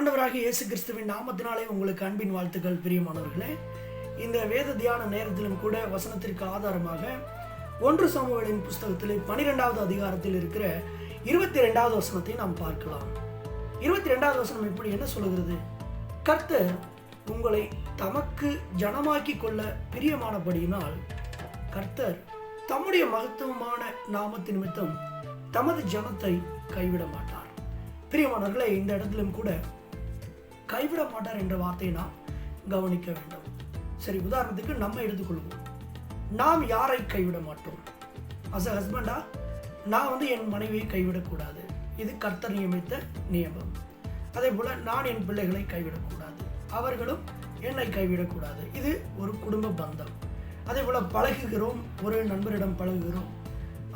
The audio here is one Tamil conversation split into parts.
ஆண்டவராக இயேசு கிறிஸ்துவின் நாமத்தினாலே உங்களுக்கு அன்பின் வாழ்த்துக்கள் பிரியமானவர்களே. இந்த வேத தியான நேரத்திலும் கூட வசனத்திற்கு ஆதாரமாக ஒன்று சமூகங்களின் புஸ்தகத்திலே பனிரெண்டாவது அதிகாரத்தில் இருக்கிற இருபத்தி ரெண்டாவது வசனத்தை நாம் பார்க்கலாம். இருபத்தி ரெண்டாவது வசனம் இப்படி என்ன சொல்லுகிறது? கர்த்தர் உங்களை தமக்கு ஜனமாக்கி கொள்ள பிரியமானபடியினால் கர்த்தர் தம்முடைய மகத்துவமான நாமத்து நிமித்தம் தமது ஜனத்தை கைவிட மாட்டார் பிரியமானவர்களே இந்த இடத்திலும் கூட கைவிட மாட்டார் என்ற வார்த்தையை நாம் கவனிக்க வேண்டும். சரி உதாரணத்துக்கு நம்ம எடுத்துக்கொள்வோம். நாம் யாரை கைவிட மாட்டோம் அஸ் அ ஹஸ்பண்டா நான் வந்து என் மனைவியை கைவிடக்கூடாது. இது கர்த்தர் நியமித்த நியமம். அதே போல நான் என் பிள்ளைகளை கைவிடக்கூடாது. அவர்களும் என்னை கைவிடக்கூடாது. இது ஒரு குடும்ப பந்தம். அதே போல பழகுகிறோம். ஒரு நண்பரிடம் பழகுகிறோம்.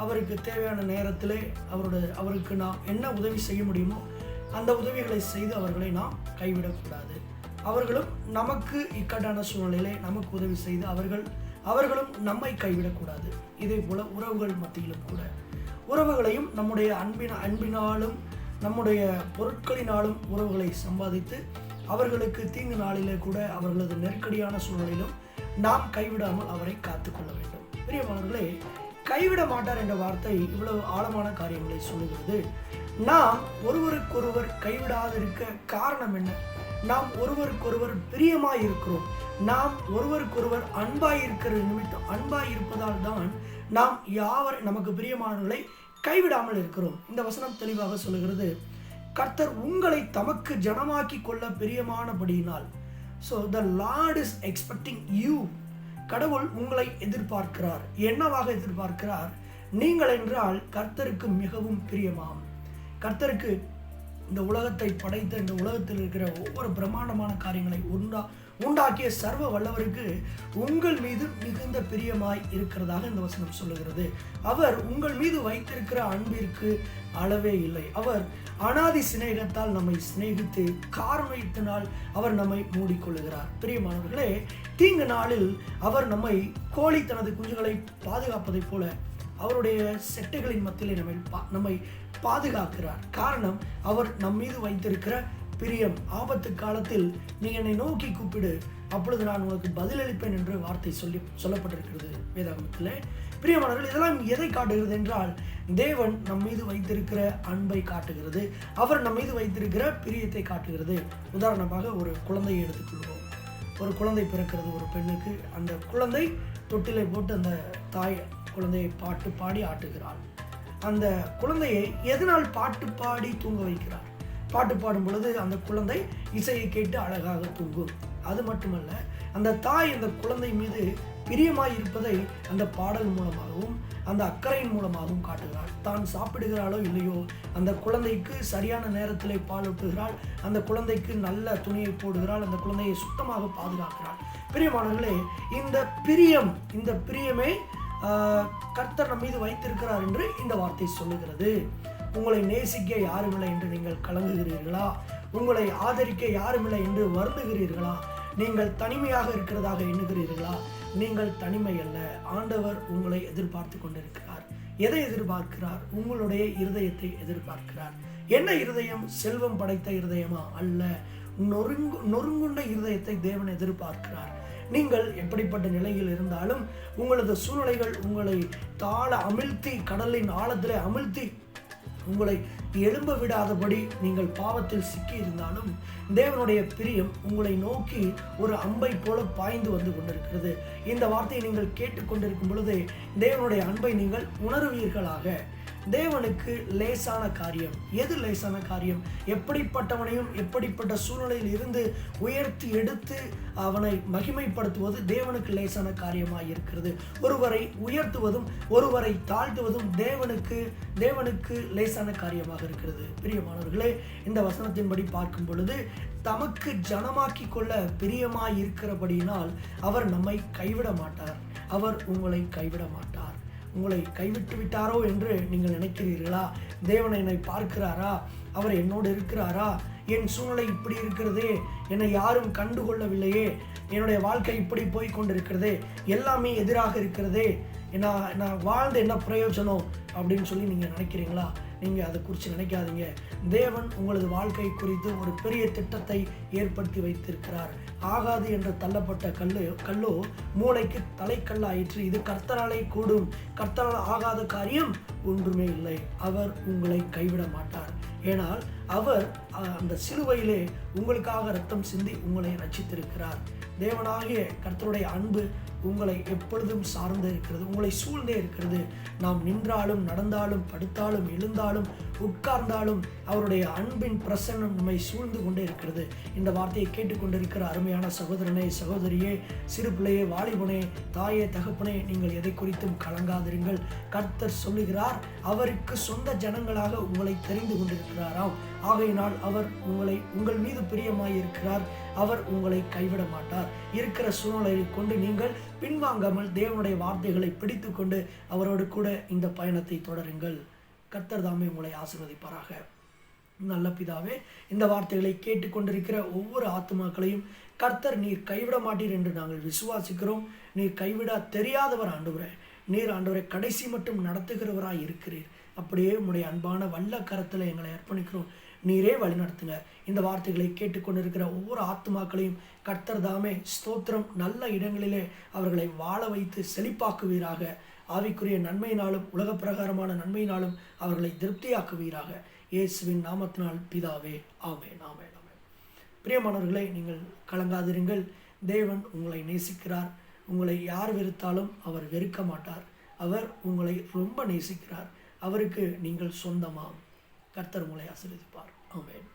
அவருக்கு தேவையான நேரத்திலே அவரோட அவருக்கு நாம் என்ன உதவி செய்ய முடியுமோ அந்த உதவிகளை செய்து அவர்களை நாம் கைவிடக்கூடாது. அவர்களும் நமக்கு இக்கட்டான சூழ்நிலையிலே நமக்கு உதவி செய்து அவர்கள் அவர்களும் நம்மை கைவிடக்கூடாது. இதே போல உறவுகள் மத்தியிலும் கூட. உறவுகளையும் நம்முடைய அன்பின அன்பினாலும் நம்முடைய பொருட்களினாலும் உறவுகளை சம்பாதித்து அவர்களுக்கு தீங்கு நாளிலே கூட அவர்களது நெருக்கடியான சூழ்நிலையிலும் நாம் கைவிடாமல் அவரை காத்துக்கொள்ள வேண்டும். பெரியவர்களே கைவிட மாட்டார் என்ற வார்த்தை இவ்வளவு ஆழமான காரியங்களை சொல்லுகிறது. நாம் ஒருவருக்கொருவர் கைவிடாதிருக்க காரணம் என்ன? நாம் ஒருவருக்கொருவர் பிரியமாய் இருக்கிறோம் நாம் ஒருவருக்கொருவர் அன்பாய் இருக்கிற நிமித்தம் அன்பாய் இருப்பதால் தான் நாம் யாவர் நமக்கு பிரியமானவர்களை கைவிடாமல் இருக்கிறோம். இந்த வசனம் தெளிவாக சொல்லுகிறது கர்த்தர் உங்களை தமக்கு ஜனமாக்கி கொள்ள பிரியமானபடியினால். So the Lord is expecting you கடவுள் உங்களை எதிர்பார்க்கிறார். என்னவாக எதிர்பார்க்கிறார்? நீங்கள் என்றால் கர்த்தருக்கு மிகவும் பிரியமாம். கர்த்தருக்கு இந்த உலகத்தை படைத்த இந்த உலகத்தில் இருக்கிற ஒவ்வொரு பிரம்மாண்டமான காரியங்களை உண்டா உண்டாக்கிய சர்வ வல்லவருக்கு உங்கள் மீது மிகுந்த பிரியமாய் இருக்கிறதாக இந்த வசனம் சொல்லுகிறது. அவர் உங்கள் மீது வைத்திருக்கிற அன்பிற்கு அளவே இல்லை. அவர் அனாதி சிநேகத்தால் நம்மை சிநேகித்து காரணத்தினால் அவர் நம்மை மூடிக்கொள்ளுகிறார். பிரியமானவர்களே தீங்கு நாளில் அவர் நம்மை கோழி தனது குஞ்சுகளை பாதுகாப்பதைப் போல அவருடைய செட்டைகளின் மத்தியிலே நம்மை பா- நம்மை பாதுகாக்கிறார். காரணம் அவர் நம் மீது வைத்திருக்கிற பிரியம். ஆபத்து காலத்தில் நீ என்னை நோக்கி கூப்பிடு. அப்பொழுது நான் உனக்கு பதிலளிப்பேன் என்று வார்த்தை சொல்லி சொல்லப்பட்டிருக்கிறது வேதாகமத்தில். பிரியமானவர்கள் இதெல்லாம் எதை காட்டுகிறது என்றால் தேவன் நம் மீது வைத்திருக்கிற அன்பை காட்டுகிறது. அவர் நம் மீது வைத்திருக்கிற பிரியத்தை காட்டுகிறது. உதாரணமாக ஒரு குழந்தையை எடுத்துக்கொள்வோம். ஒரு குழந்தை பிறக்கிறது ஒரு பெண்ணுக்கு. அந்த குழந்தை தொட்டிலை போட்டு அந்த தாய் குழந்தையை பாட்டு பாடி ஆட்டுகிறாள். அந்த குழந்தையை எதனால் பாட்டு பாடி தூங்க வைக்கிறார்? பாட்டு பாடும் பொழுது அந்த குழந்தை இசையை கேட்டு அழகாக தூங்கும். அது மட்டுமல்ல அந்த தாய் அந்த குழந்தை மீது பிரியமாய் இருப்பதை அந்த பாடல் மூலமாகவும் அந்த அக்கறையின் மூலமாகவும் காட்டுகிறாள். தான் சாப்பிடுகிறாளோ இல்லையோ அந்த குழந்தைக்கு சரியான நேரத்திலே பாலூட்டுகிறாள் அந்த குழந்தைக்கு நல்ல துணியை போடுகிறாள். அந்த குழந்தையை சுத்தமாக பாதுகாக்கிறாள். பிரியமானவர்களே இந்த பிரியம் இந்த பிரியமே கர்த்தர் நம் மீது வைத்திருக்கிறார் என்று இந்த வார்த்தை சொல்லுகிறது. உங்களை நேசிக்க யாருமில்லை என்று நீங்கள் கலங்குகிறீர்களா? உங்களை ஆதரிக்க யாருமில்லை என்று வருந்துகிறீர்களா? நீங்கள் தனிமையாக இருக்கிறதாக எண்ணுகிறீர்களா? நீங்கள் தனிமை அல்ல. ஆண்டவர் உங்களை எதிர்பார்த்து கொண்டிருக்கிறார். எதை எதிர்பார்க்கிறார்? உங்களுடைய இருதயத்தை எதிர்பார்க்கிறார். என்ன இருதயம்? செல்வம் படைத்த இருதயமா அல்ல? நொறுங்கு நொறுங்குண்ட இருதயத்தை தேவன் எதிர்பார்க்கிறார். நீங்கள் எப்படிப்பட்ட நிலையில் இருந்தாலும் உங்களது சூழ்நிலைகள் உங்களை தாழ அமிழ்த்தி கடலின் ஆழத்திலே அமிழ்த்தி உங்களை எழும்ப விடாதபடி நீங்கள் பாவத்தில் சிக்கி இருந்தாலும் தேவனுடைய பிரியம் உங்களை நோக்கி ஒரு அம்பை போல பாய்ந்து வந்து கொண்டிருக்கிறது. இந்த வார்த்தையை நீங்கள் கேட்டுக்கொண்டிருக்கும் பொழுது தேவனுடைய அன்பை நீங்கள் உணர்வீர்களாக. தேவனுக்கு லேசான காரியம். எது லேசான காரியம்? எப்படிப்பட்டவனையும் எப்படிப்பட்ட சூழ்நிலையில் இருந்து உயர்த்தி எடுத்து அவனை மகிமைப்படுத்துவது தேவனுக்கு லேசான காரியமாக இருக்கிறது. ஒருவரை உயர்த்துவதும் ஒருவரை தாழ்த்துவதும் தேவனுக்கு தேவனுக்கு லேசான காரியமாக இருக்கிறது. பிரியமானவர்களே இந்த வசனத்தின்படி பார்க்கும் பொழுது தமக்கு ஜனமாக்கி கொள்ள பிரியமாய் இருக்கிறபடியினால் அவர் நம்மை கைவிட மாட்டார். அவர் உங்களை கைவிட மாட்டார். உங்களை கைவிட்டு விட்டாரோ என்று நீங்கள் நினைக்கிறீர்களா? தேவன் என்னை பார்க்கிறாரா? அவர் என்னோடு இருக்கிறாரா? என் சூழ்நிலை இப்படி இருக்கிறதே. என்னை யாரும் கண்டுகொள்ளவில்லையே. என்னுடைய வாழ்க்கை இப்படி போய் கொண்டிருக்கிறதே எல்லாமே எதிராக இருக்கிறதே. நான் நான் வாழ்ந்து என்ன பிரயோஜனம் அப்படின்னு சொல்லி நீங்கள் நினைக்கிறீங்களா? நீங்கள் அதை குறித்து நினைக்காதீங்க. தேவன் உங்களது வாழ்க்கை குறித்து ஒரு பெரிய திட்டத்தை ஏற்படுத்தி வைத்திருக்கிறார். ஆகாது என்று தள்ளப்பட்ட கல்லு கல்லோ மூளைக்கு தலைக்கல்லாயிற்று. இது கர்த்தராலை கூடும். கர்த்தரால் ஆகாத காரியம் ஒன்றுமே இல்லை. அவர் உங்களை கைவிட மாட்டார். ஏனால் அவர் அந்த சிலுவையிலே உங்களுக்காக ரத்தம் சிந்தி உங்களை ரச்சித்திருக்கிறார் தேவனாகிய கர்த்தருடைய அன்பு உங்களை எப்பொழுதும் சார்ந்து இருக்கிறது உங்களை சூழ்ந்தே இருக்கிறது. நாம் நின்றாலும் நடந்தாலும் படுத்தாலும் எழுந்தாலும் உட்கார்ந்தாலும் அவருடைய அன்பின் பிரசன்னம் நம்மை சூழ்ந்து கொண்டே இருக்கிறது. இந்த வார்த்தையை கேட்டுக்கொண்டிருக்கிற அருமையான சகோதரனே சகோதரியே சிறு பிள்ளையே வாலிபனே தாயே தகப்பனே நீங்கள் எதை குறித்தும் கலங்காதிருங்கள். கர்த்தர் சொல்லுகிறார் அவருக்கு சொந்த ஜனங்களாக உங்களை தெரிந்து கொண்டிருக்கிறாராம். ஆகையினால் அவர் உங்களை உங்கள் மீது பிரியமாயிருக்கிறார். அவர் உங்களை கைவிட மாட்டார். இருக்கிற சூழ்நிலையை கொண்டு நீங்கள் பின்வாங்காமல் தேவனுடைய வார்த்தைகளை பிடித்துக்கொண்டு அவரோடு கூட இந்த பயணத்தை தொடருங்கள். கர்த்தர் தாமே உங்களை ஆசிர்வதிப்பாராக. நல்ல பிதாவே இந்த வார்த்தைகளை கேட்டுக்கொண்டிருக்கிற ஒவ்வொரு ஆத்மாக்களையும் கர்த்தர் நீர் கைவிட மாட்டீர் என்று நாங்கள் விசுவாசிக்கிறோம். நீர் கைவிட தெரியாதவர் ஆண்டவரே நீர் ஆண்டவரை கடைசி மட்டும் நடத்துகிறவராய் இருக்கிறீர். அப்படியே உடைய அன்பான வல்ல கரத்தில் எங்களை அர்ப்பணிக்கிறோம். நீரே வழிநடத்துங்க இந்த வார்த்தைகளை கேட்டுக்கொண்டிருக்கிற ஒவ்வொரு ஆத்மாக்களையும் கர்த்தர் தாமே ஸ்தோத்திரம் நல்ல இடங்களிலே அவர்களை வாழ வைத்து செழிப்பாக்குவீராக. ஆவிக்குரிய நன்மையினாலும் உலக பிரகாரமான நன்மையினாலும் அவர்களை திருப்தியாக்குவீராக. இயேசுவின் நாமத்தினால் பிதாவே ஆமென் ஆமென் ஆமென். பிரியமானவர்களை நீங்கள் கலங்காதிருங்கள். தேவன் உங்களை நேசிக்கிறார். உங்களை யார் வெறுத்தாலும் அவர் வெறுக்க மாட்டார். அவர் உங்களை ரொம்ப நேசிக்கிறார். அவருக்கு நீங்கள் சொந்தமாம். கர்த்தர் உங்களை ஆசீர்வதிப்பார். ஆமேன்.